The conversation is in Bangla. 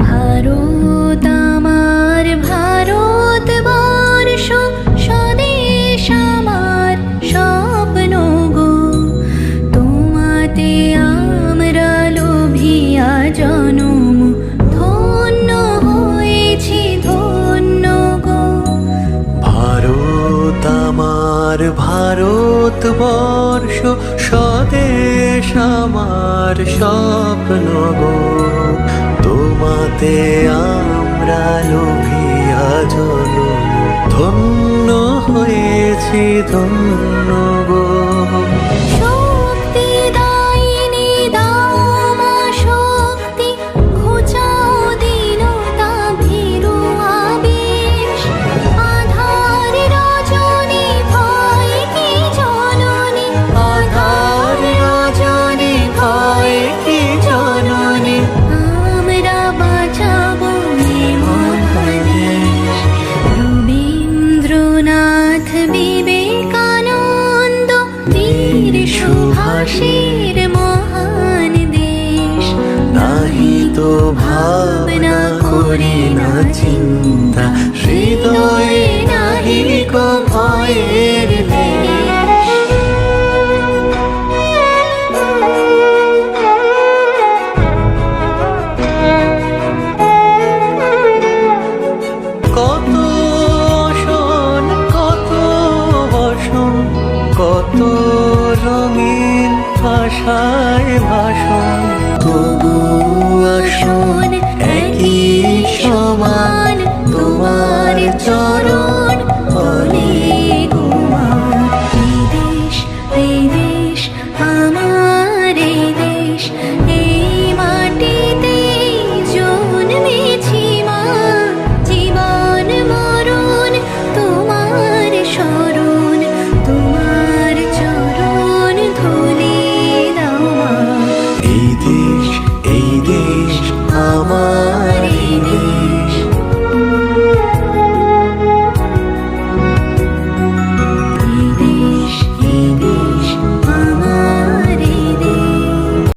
ভারত বর্ষ স্বদেশ আমার স্বপ্ন গো। তোমাতে আমরা লোভিয়া জল ধন্য হয়েছি ধন্য সুভাষের সুভাষের মহান দেশ। নাহি তো ভাবনা করি না চিন্তা, হৃদয়ে নাহি কো ভয়ের কত ভাষায় ভাষণ তবু আসুন একই সমান তোমার চরণ